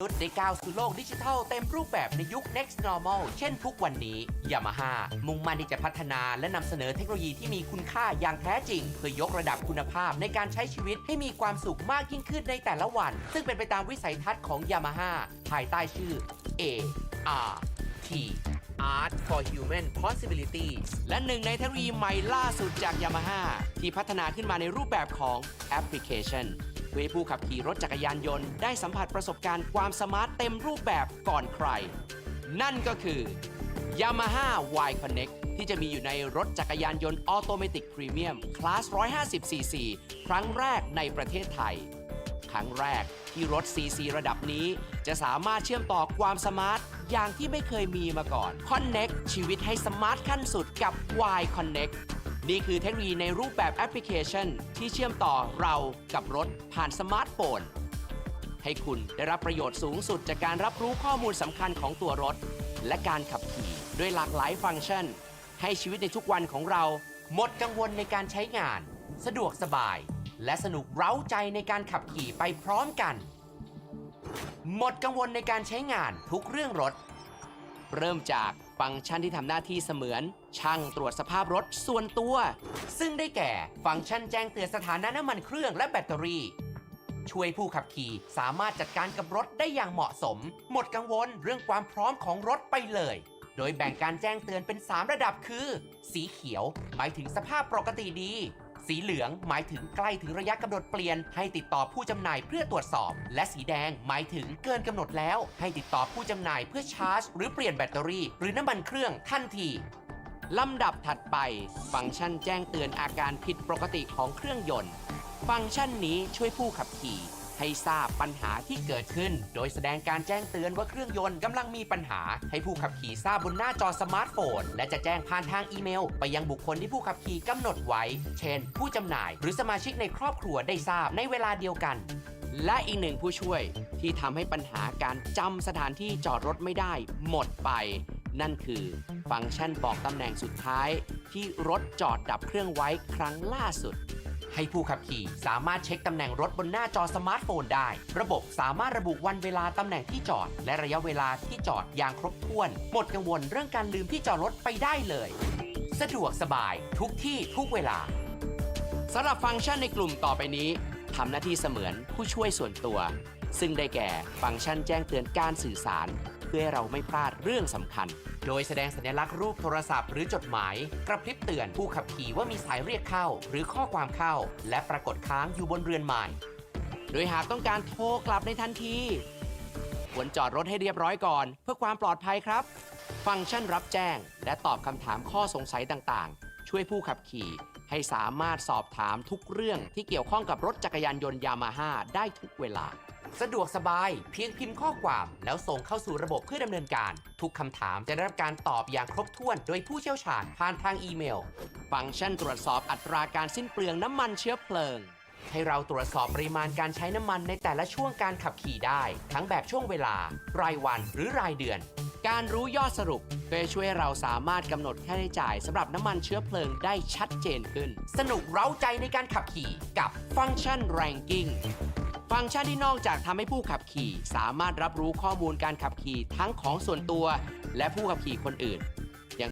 นุษย์ได้ก้าวสู่โลกดิจิทัลเต็มรูปแบบในยุค next normal เช่นทุกวันนี้ Yamaha มุ่งมั่นที่จะพัฒนาและนำเสนอเทคโนโลยีที่มีคุณค่าอย่างแท้จริง เพื่อยกระดับคุณภาพในการใช้ชีวิตให้มีความสุขมากยิ่งขึ้นในแต่ละวัน ซึ่งเป็นไปตามวิสัยทัศน์ของ Yamaha ภายใต้ชื่อ A R T Art for Human Possibilities และหนึ่งในเทคโนโลยีใหม่ล่าสุดจาก Yamaha ที่พัฒนาขึ้นมาในรูปแบบของแอปพลิเคชัน เพื่อให้ผู้ขับขี่รถจักรยานยนต์ได้สัมผัสประสบการณ์ความสมาร์ทเต็มรูปแบบก่อนใคร นั่นก็คือ Yamaha Y Connect ที่จะมีอยู่ในรถจักรยานยนต์ออโตเมติกพรีเมียมคลาส 150cc ครั้งแรกในประเทศไทย ครั้งแรกที่รถ CC ระดับนี้ จะสามารถเชื่อมต่อความสมาร์ทอย่างที่ไม่เคยมีมาก่อน Connect ชีวิตให้สมาร์ทขั้นสุดกับ Y Connect นี่คือเทคโนโลยีในรูปแบบแอปพลิเคชัน ที่เชื่อมต่อเรากับรถผ่านสมาร์ทโฟน ให้คุณได้รับประโยชน์สูงสุดจากการรับรู้ข้อมูลสำคัญของตัวรถ และการขับขี่ด้วยหลากหลายฟังก์ชัน ให้ชีวิตในทุกวันของเรา หมดกังวลในการใช้งาน สะดวกสบาย และสนุกเร้าใจในการขับขี่ไปพร้อมกัน หมดกังวลในการใช้งานทุกเรื่องรถ เริ่มจาก ฟังก์ชันที่ทำหน้าที่เสมือน ช่างตรวจสภาพรถส่วนตัว ซึ่งได้แก่ ฟังก์ชันแจ้งเตือนสถานะน้ำมันเครื่องและแบตเตอรี่ ช่วยผู้ขับขี่สามารถจัดการกับรถได้อย่างเหมาะสม หมดกังวลเรื่องความพร้อมของรถไปเลย โดยแบ่งการแจ้งเตือนเป็น 3 ระดับคือ สีเขียวหมายถึงสภาพปกติดี สีเหลืองหมายถึงใกล้ถึงระยะกำหนดเปลี่ยน ให้ติดต่อผู้จำหน่ายเพื่อตรวจสอบ และสีแดงหมายถึงเกินกำหนดแล้ว ให้ติดต่อผู้จำหน่ายเพื่อชาร์จ หรือเปลี่ยนแบตเตอรี่ หรือน้ำมันเครื่องทันทีลำดับถัดไป ฟังก์ชันแจ้งเตือนอาการผิดปกติของเครื่องยนต์ ฟังก์ชันนี้ช่วยผู้ขับขี่ ให้ทราบปัญหาที่เกิดขึ้น โดยแสดงการแจ้งเตือนว่าเครื่องยนต์กำลังมีปัญหา ให้ผู้ขับขี่ทราบบนหน้าจอสมาร์ทโฟน และจะแจ้งผ่านทางอีเมล ไปยังบุคคลที่ผู้ขับขี่กำหนดไว้ เช่น ผู้จำหน่าย หรือสมาชิกในครอบครัวได้ทราบในเวลาเดียวกัน และอีกหนึ่งผู้ช่วยที่ทำให้ปัญหาการจำสถานที่จอดรถไม่ได้ หมดไป นั่นคือฟังก์ชันบอกตำแหน่งสุดท้าย ที่รถจอดดับเครื่องไว้ครั้งล่าสุด ให้ผู้ขับขี่สามารถเช็คตำแหน่งรถบนหน้าจอสมาร์ทโฟนได้ ระบบสามารถระบุวันเวลาตำแหน่งที่จอด และระยะเวลาที่จอดอย่างครบถ้วน หมดกังวลเรื่องการลืมที่จอดรถไปได้เลย สะดวกสบายทุกที่ทุกเวลาสำหรับฟังก์ชันในกลุ่มต่อไปนี้ทำหน้าที่เสมือนผู้ช่วยส่วนตัว ซึ่งได้แก่ฟังก์ชันแจ้งเตือนการสื่อสาร พื่อให้เราไม่พลาดเรื่องสำคัญ โดยแสดงสัญลักษณ์รูปโทรศัพท์หรือจดหมาย กระพริบเตือนผู้ขับขี่ว่ามีสายเรียกเข้า หรือข้อความเข้า และปรากฏค้างอยู่บนเรือนไม้โดยหากต้องการโทรกลับในทันทีควรจอดรถให้เรียบร้อยก่อน เพื่อความปลอดภัยครับ ฟังก์ชันรับแจ้ง และตอบคำถามข้อสงสัยต่างๆ ช่วยผู้ขับขี่ ให้สามารถสอบถามทุกเรื่องที่เกี่ยวข้องกับรถจักรยานยนต์ยามาฮ่าได้ทุกเวลา สะดวกสบายเพียงพิมพ์ข้อความ แล้วส่งเข้าสู่ระบบเพื่อดำเนินการ ทุกคำถามจะได้รับการตอบอย่างครบถ้วนโดยผู้เชี่ยวชาญผ่านทางอีเมล ฟังก์ชันตรวจสอบอัตราการสิ้นเปลืองน้ำมันเชื้อเพลิงให้เราตรวจสอบปริมาณการใช้น้ำมันในแต่ละช่วงการขับขี่ได้ ทั้งแบบช่วงเวลา รายวันหรือรายเดือน การรู้ยอดสรุปก็จะช่วยเราสามารถกำหนดค่าใช้จ่ายสำหรับน้ำมันเชื้อเพลิงได้ชัดเจนขึ้น สนุกเร้าใจในการขับขี่กับฟังก์ชัน ranking ฟังก์ชันที่นอกจากทำให้ผู้ขับขี่ สามารถรับรู้ข้อมูลการขับขี่ทั้งของส่วนตัว และผู้ขับขี่คนอื่น